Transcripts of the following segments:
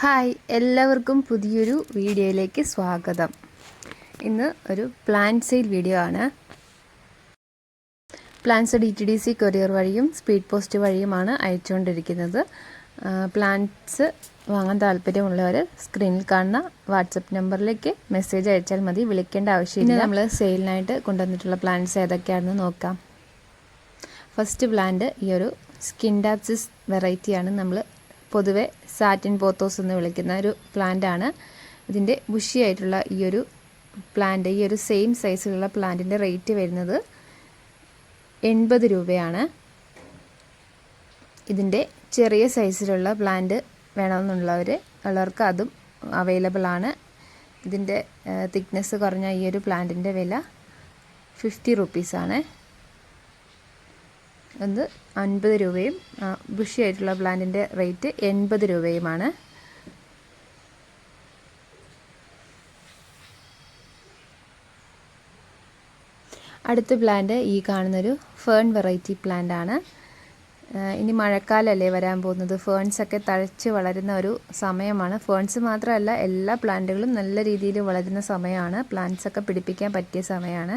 Hi എല്ലാവർക്കും പുതിയൊരു വീഡിയോയിലേക്ക് സ്വാഗതം. ഇന്ന് ഒരു പ്ലാൻ സെയിൽ വീഡിയോ ആണ്. Plants D T D C courier വഴിയും സ്പീഡ് പോസ്റ്റ് വഴിയുമാണ് അയച്ചുകൊണ്ടിരിക്കുന്നത്. പ്ലാൻസ് വാങ്ങാൻ താല്പര്യമുള്ളവർ സ്ക്രീനിൽ കാണുന്ന വാട്സപ്പ് നമ്പറിലേക്ക് മെസ്സേജ് അയച്ചാൽ മതി. വിളിക്കേണ്ട ആവശ്യമില്ല. നമ്മൾ സെയിലിനായിട്ട് കൊണ്ടുവന്നിട്ടുള്ള പ്ലാൻസ് ഏതൊക്കെയാണെന്ന് നോക്കാം. ഫസ്റ്റ് പ്ലാന്റ് ഈ ഒരു സ്കിൻ ഡാപ്സിസ് വെറൈറ്റിയാണ് നമ്മൾ പൊതുവെ സാറ്റിൻ പോത്തോസ് എന്ന് വിളിക്കുന്ന ഒരു പ്ലാന്റ് ആണ് ഇതിന്റെ ബുഷിയായിട്ടുള്ള ഈ ഒരു പ്ലാന്റ് ഈ ഒരു സെയിം സൈസിലുള്ള പ്ലാന്റിന്റെ റേറ്റ് വരുന്നത് എൺപത് രൂപയാണ്. ഇതിന്റെ ചെറിയ സൈസിലുള്ള പ്ലാന്റ് വേണമെന്നുള്ളവർ ഉള്ളവർക്ക് അതും അവൈലബിൾ ആണ്. ഇതിന്റെ തിക്നെസ് കുറഞ്ഞ ഈ ഒരു പ്ലാന്റിന്റെ വില ഫിഫ്റ്റി റുപ്പീസാണ് അത് അൻപത് രൂപയും ബുഷി ആയിട്ടുള്ള പ്ലാന്റിന്റെ റേറ്റ് എൺപത് രൂപയുമാണ്. അടുത്ത പ്ലാന്റ് ഈ കാണുന്നൊരു ഫേൺ വെറൈറ്റി പ്ലാന്റ് ആണ് ഇനി മഴക്കാലമല്ലേ വരാൻ പോകുന്നത്. ഫേൺസൊക്കെ തഴച്ച് വളരുന്ന ഒരു സമയമാണ്. ഫേൺസ് മാത്രമല്ല എല്ലാ പ്ലാന്റുകളും നല്ല രീതിയിൽ വളരുന്ന സമയമാണ്. പ്ലാന്റ്സൊക്കെ പിടിപ്പിക്കാൻ പറ്റിയ സമയമാണ്.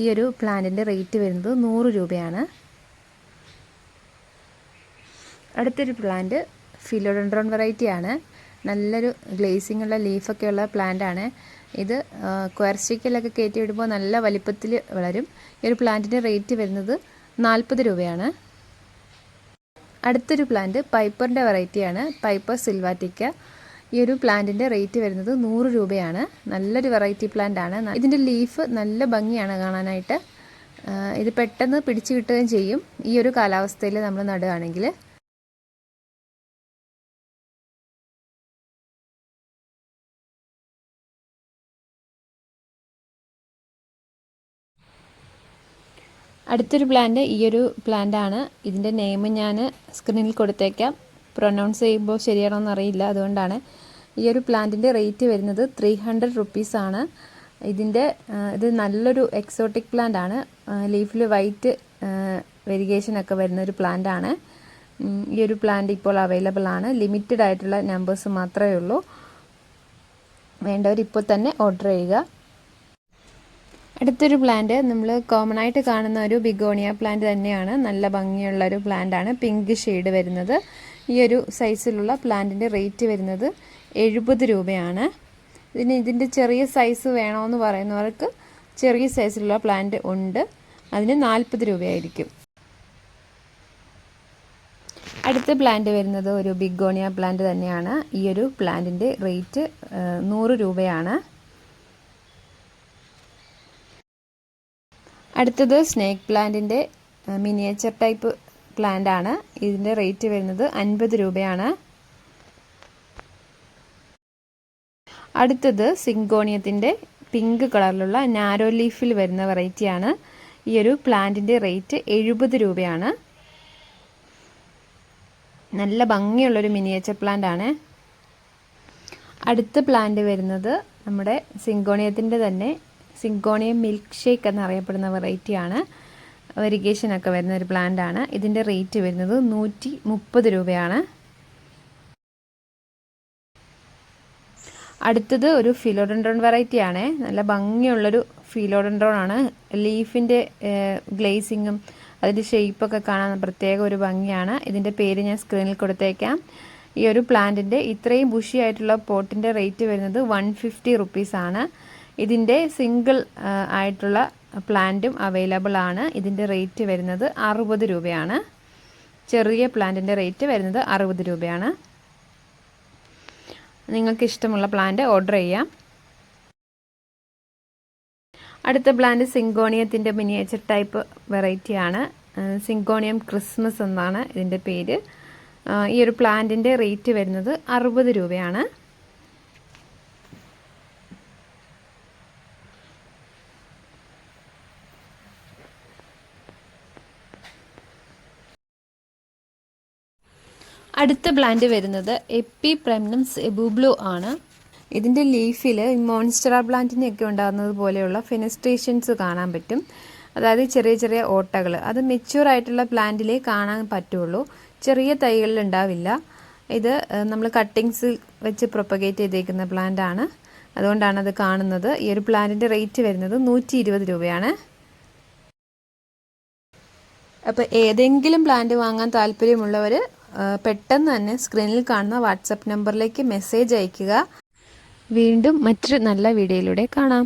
ഈ ഒരു പ്ലാന്റിന്റെ റേറ്റ് വരുന്നത് നൂറ് രൂപയാണ്. അടുത്തൊരു പ്ലാന്റ് ഫിലോഡൻഡ്രോൺ വെറൈറ്റി ആണ്. നല്ലൊരു ഗ്ലേസിംഗ് ഉള്ള ലീഫൊക്കെ ഉള്ള പ്ലാന്റ് ആണ്. ഇത് ക്വയർസ്റ്റിക്കലൊക്കെ കയറ്റി വിടുമ്പോൾ നല്ല വലിപ്പത്തിൽ വളരും. ഈ ഒരു പ്ലാന്റിന്റെ റേറ്റ് വരുന്നത് നാൽപ്പത് രൂപയാണ്. അടുത്തൊരു പ്ലാന്റ് പൈപ്പറിന്റെ വെറൈറ്റിയാണ് പൈപ്പർ സിൽവാറ്റിക്ക ഈ ഒരു പ്ലാന്റിന്റെ റേറ്റ് വരുന്നത് നൂറ് രൂപയാണ്. നല്ലൊരു വെറൈറ്റി പ്ലാന്റ് ആണ്. ഇതിന്റെ ലീഫ് നല്ല ഭംഗിയാണ് കാണാനായിട്ട്. ഇത് പെട്ടെന്ന് പിടിച്ചു കിട്ടുകയും ചെയ്യും. ഈ ഒരു കാലാവസ്ഥയിൽ നമ്മൾ നടുകയാണെങ്കിൽ. അടുത്തൊരു പ്ലാന്റ് ഈ ഒരു പ്ലാന്റ് ആണ്. ഇതിന്റെ നെയിം ഞാൻ സ്ക്രീനിൽ കൊടുത്തേക്കാം. പ്രൊനൗൺസ് ചെയ്യുമ്പോൾ ശരിയാണോ എന്നറിയില്ല അതുകൊണ്ടാണ്. ഈ ഒരു പ്ലാന്റിന്റെ റേറ്റ് വരുന്നത് ത്രീ ഹൺഡ്രഡ് റുപ്പീസാണ് ഇതിന്റെ ഇത് നല്ലൊരു എക്സോട്ടിക് പ്ലാന്റ് ആണ്. ലീഫിൽ വൈറ്റ് വെരിഗേഷൻ ഒക്കെ വരുന്ന ഒരു പ്ലാന്റ് ആണ്. ഈ ഒരു പ്ലാന്റ് ഇപ്പോൾ അവൈലബിൾ ആണ്. ലിമിറ്റഡ് ആയിട്ടുള്ള നമ്പേഴ്സ് മാത്രമേ ഉള്ളൂ. വേണ്ടവർ ഇപ്പോൾ തന്നെ ഓർഡർ ചെയ്യുക. അടുത്തൊരു പ്ലാന്റ് നമ്മൾ കോമൺ ആയിട്ട് കാണുന്ന ഒരു ബിഗോണിയ പ്ലാന്റ് തന്നെയാണ്. നല്ല ഭംഗിയുള്ള ഒരു പ്ലാന്റ് ആണ്. പിങ്ക് ഷെയ്ഡ് വരുന്നത്. ഈ ഒരു സൈസിലുള്ള പ്ലാന്റിന്റെ റേറ്റ് വരുന്നത് എഴുപത് രൂപയാണ്. ഇതിന് ഇതിന്റെ ചെറിയ സൈസ് വേണമെന്ന് പറയുന്നവർക്ക് ചെറിയ സൈസിലുള്ള പ്ലാന്റ് ഉണ്ട്. അതിന് നാൽപ്പത് രൂപയായിരിക്കും. അടുത്ത പ്ലാന്റ് വരുന്നത് ഒരു ബിഗോണിയ പ്ലാന്റ് തന്നെയാണ്. ഈ ഒരു പ്ലാന്റിന്റെ റേറ്റ് നൂറ് രൂപയാണ്. അടുത്തത് സ്നേക്ക് പ്ലാന്റിന്റെ മിനിയേച്ചർ ടൈപ്പ് പ്ലാന്റ് ആണ്. ഇതിന്റെ റേറ്റ് വരുന്നത് അൻപത് രൂപയാണ്. അടുത്തത് സിങ്കോണിയത്തിന്റെ പിങ്ക് കളറിലുള്ള നാരോ ലീഫിൽ വരുന്ന വെറൈറ്റിയാണ് ഈ ഒരു പ്ലാന്റിന്റെ റേറ്റ് എഴുപത് രൂപയാണ്. നല്ല ഭംഗിയുള്ളൊരു മിനിയേച്ചർ പ്ലാന്റ് ആണ്. അടുത്ത പ്ലാന്റ് വരുന്നത് നമ്മുടെ സിങ്കോണിയത്തിന്റെ തന്നെ സിങ്കോണിയം മിൽക്ക് ഷേക്ക് എന്നറിയപ്പെടുന്ന വെറൈറ്റിയാണ്. വെരിഗേഷനൊക്കെ വരുന്ന ഒരു പ്ലാന്റ് ആണ് ഇതിന്റെ റേറ്റ് വരുന്നത് നൂറ്റി മുപ്പത് രൂപയാണ്. അടുത്തത് ഒരു ഫിലോഡൻഡ്രോൺ വെറൈറ്റി ആണ് നല്ല ഭംഗിയുള്ളൊരു ഫിലോഡൻഡ്രോൺ ആണ് ലീഫിന്റെ ഗ്ലേസിങ്ങും അതിന്റെ ഷേപ്പൊക്കെ കാണാൻ പ്രത്യേക ഒരു ഭംഗിയാണ്. ഇതിന്റെ പേര് ഞാൻ സ്ക്രീനിൽ കൊടുത്തേക്കാം. ഈ ഒരു പ്ലാന്റിന്റെ ഇത്രയും ബുഷിയായിട്ടുള്ള പോട്ടിന്റെ റേറ്റ് വരുന്നത് വൺ ഫിഫ്റ്റി റുപ്പീസാണ്. ഇതിന്റെ സിംഗിൾ ആയിട്ടുള്ള പ്ലാന്റും അവൈലബിൾ ആണ്. ഇതിന്റെ റേറ്റ് വരുന്നത് അറുപത് രൂപയാണ്. ചെറിയ പ്ലാന്റിന്റെ റേറ്റ് വരുന്നത് അറുപത് രൂപയാണ്. നിങ്ങൾക്ക് ഇഷ്ടമുള്ള പ്ലാന്റ് ഓർഡർ ചെയ്യാം. അടുത്ത പ്ലാന്റ് സിങ്കോണിയത്തിന്റെ മിനിയേച്ചർ ടൈപ്പ് വെറൈറ്റിയാണ്. സിങ്കോണിയം ക്രിസ്മസ് എന്നാണ് ഇതിന്റെ പേര്. ഈ ഒരു പ്ലാന്റിന്റെ റേറ്റ് വരുന്നത് അറുപത് രൂപയാണ്. അടുത്ത പ്ലാന്റ് വരുന്നത് എപ്പി പ്രംനംസ് എബുബ്ലു ആണ്. ഇതിന്റെ ലീഫിൽ മോൺസ്റ്ററ പ്ലാന്റിനെയൊക്കെ ഉണ്ടാകുന്നത് പോലെയുള്ള ഫെനസ്ട്രേഷൻസ് കാണാൻ പറ്റും. അതായത് ചെറിയ ചെറിയ ഓട്ടകൾ അത് മെച്യൂർ ആയിട്ടുള്ള പ്ലാന്റിലേ കാണാൻ പറ്റുള്ളൂ. ചെറിയ തൈകളിൽ ഉണ്ടാവില്ല. ഇത് നമ്മൾ കട്ടിങ്സ് വെച്ച് പ്രൊപ്പഗേറ്റ് ചെയ്തേക്കുന്ന പ്ലാന്റ് ആണ് അതുകൊണ്ടാണ് അത് കാണുന്നത്. ഈ ഒരു പ്ലാന്റിന്റെ റേറ്റ് വരുന്നത് നൂറ്റി ഇരുപത് രൂപയാണ്. അപ്പോൾ ഏതെങ്കിലും പ്ലാന്റ് വാങ്ങാൻ താല്പര്യമുള്ളവർ പെട്ടെന്ന് തന്നെ സ്ക്രീനിൽ കാണുന്ന വാട്സപ്പ് നമ്പറിലേക്ക് മെസ്സേജ് അയയ്ക്കുക. വീണ്ടും മറ്റൊരു നല്ല വീഡിയോയിലൂടെ കാണാം.